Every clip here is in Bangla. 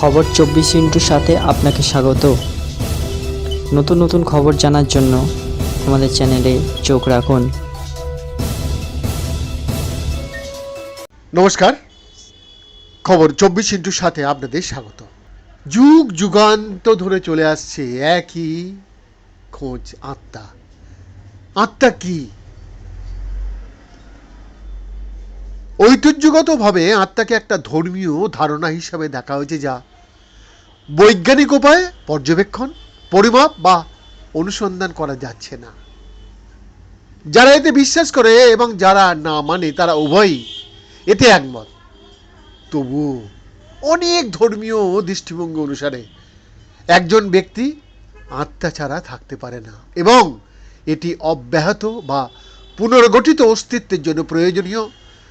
খবর চব্বিশ ইন্টুর সাথে আপনাকে স্বাগত। নতুন নতুন খবর জানার জন্য আমাদের চ্যানেলে চোখ রাখুন। নমস্কার। খবর চব্বিশ ইন্টুর সাথে আপনাদের স্বাগত। যুগ যুগান্ত ধরে চলে আসছে একই খোঁজ আত্মা। আত্মা কি? ঐতিহ্যগতভাবে আত্মাকে একটা ধর্মীয় ধারণা হিসাবে দেখা হয়েছে যা বৈজ্ঞানিক উপায়ে, পর্যবেক্ষণ, পরিমাপ বা অনুসন্ধান করা যাচ্ছে না। যারা এতে বিশ্বাস করে এবং যারা না মানে তারা উভয়ই এতে একমত। তবু অনেক ধর্মীয় দৃষ্টিভঙ্গি অনুসারে একজন ব্যক্তি আত্মা ছাড়া থাকতে পারে না এবং এটি অব্যাহত বা পুনর্গঠিত অস্তিত্বের জন্য প্রয়োজনীয়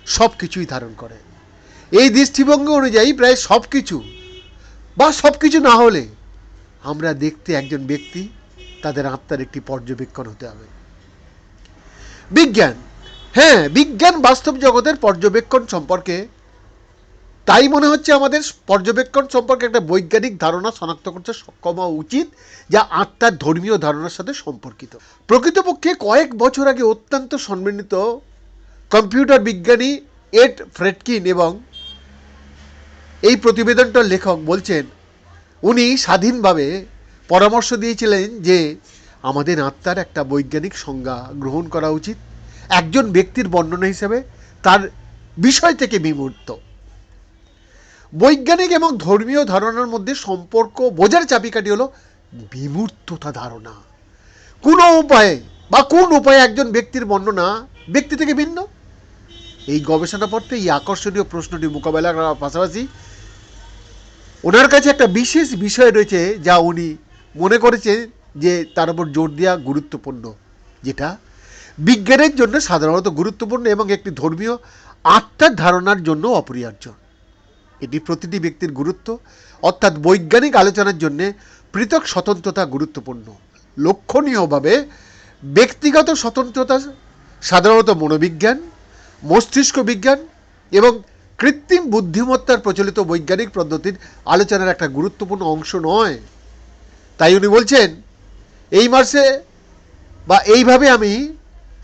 সব কিছুই ধারণ করে। এই দৃষ্টিভঙ্গি অনুযায়ী প্রায় সব কিছু বা সব কিছু না হলে আমরা দেখতে একজন ব্যক্তি, তাদের আত্মার একটি পর্যবেক্ষণ হতে হবে। বিজ্ঞান। হ্যাঁ বিজ্ঞান বাস্তব জগতের পর্যবেক্ষণ সম্পর্কে, তাই মনে হচ্ছে আমাদের পর্যবেক্ষণ সম্পর্কে একটা বৈজ্ঞানিক ধারণা শনাক্ত করতে সক্ষম হওয়া উচিত, যা আত্মার ধর্মীয় ধারণার সাথে সম্পর্কিত। প্রকৃতপক্ষে কয়েক বছর আগে অত্যন্ত সম্মানিত কম্পিউটার বিজ্ঞানী এড ফ্রেডকিন এবং এই প্রতিবেদনটার লেখক বলছেন, উনি স্বাধীনভাবে পরামর্শ দিয়েছিলেন যে আমাদের আত্মার একটা বৈজ্ঞানিক সংজ্ঞা গ্রহণ করা উচিত, একজন ব্যক্তির বর্ণনা হিসেবে তার বিষয় থেকে বিমূর্ত। বৈজ্ঞানিক এবং ধর্মীয় ধারণার মধ্যে সম্পর্ক বোঝার চাবিকাঠি হলো বিমূর্ততা ধারণা। কোনো উপায়ে বা কোন উপায়ে একজন ব্যক্তির বর্ণনা ব্যক্তি থেকে ভিন্ন? এই গবেষণাপত্রে এই আকর্ষণীয় প্রশ্নটি মোকাবেলা করার পাশাপাশি ওনার কাছে একটা বিশেষ বিষয় রয়েছে যা উনি মনে করেছেন যে তার উপর জোর দেওয়া গুরুত্বপূর্ণ, যেটা বিজ্ঞানের জন্য সাধারণত গুরুত্বপূর্ণ এবং একটি ধর্মীয় আত্মার ধারণার জন্য অপরিহার্য। এটি প্রতিটি ব্যক্তির গুরুত্ব, অর্থাৎ বৈজ্ঞানিক আলোচনার জন্য পৃথক স্বতন্ত্রতা গুরুত্বপূর্ণ। লক্ষণীয়ভাবে ব্যক্তিগত স্বতন্ত্রতা, সাধারণত মনোবিজ্ঞান, মস্তিষ্ক বিজ্ঞান এবং কৃত্রিম বুদ্ধিমত্তার প্রচলিত বৈজ্ঞানিক পদ্ধতির আলোচনার একটা গুরুত্বপূর্ণ অংশ নয়। তাই উনি বলছেন, এই মাসে বা এইভাবে আমি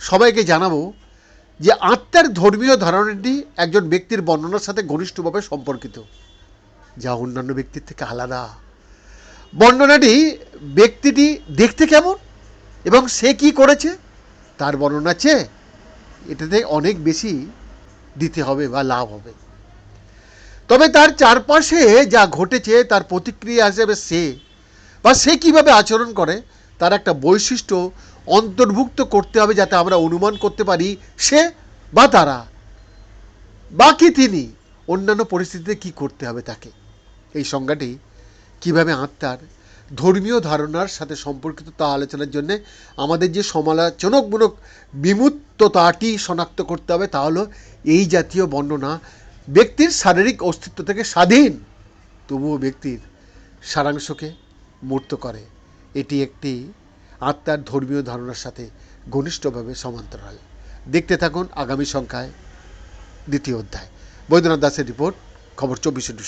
সবাইকে জানাব যে আত্মার ধর্মীয় ধারণাটি একজন ব্যক্তির বর্ণনার সাথে ঘনিষ্ঠভাবে সম্পর্কিত, যা অন্যান্য ব্যক্তির থেকে আলাদা। বর্ণনাটি, ব্যক্তিটি দেখতে কেমন এবং সে কি করেছে, তার বর্ণনা চেয়ে এটাতে অনেক বেশি দিতে হবে বা লাভ হবে। তবে তার চারপাশে যা ঘটেছে, তার প্রতিক্রিয়া হিসেবে সে। বা সে কীভাবে আচরণ করে, তার একটা বৈশিষ্ট্য অন্তর্ভুক্ত করতে হবে যাতে আমরা অনুমান করতে পারি সে বা তারা। বাকি তিনি অন্যান্য পরিস্থিতিতে কি করতে হবে তাকে? এই সংজ্ঞাটি কীভাবে আত্মার ধর্মীয় ধারণার সাথে সম্পর্কিত তা আলোচনার জন্য আমাদের যে সমালোচনামূলক বিমূর্ততাটি শনাক্ত করতে হবে তা হলো এই জাতীয় বর্ণনা ব্যক্তির শারীরিক অস্তিত্ব থেকে স্বাধীন। তবুও ব্যক্তির সারাংশকে মূর্ত করে। এটি একটি আত্মার ধর্মীয় ধারণার সাথে ঘনিষ্ঠভাবে সমান্তরাল। দেখতে থাকুন আগামী সংখ্যায় দ্বিতীয় অধ্যায়। বৈদ্যনাথ দাসের রিপোর্ট, খবর চব্বিশে টু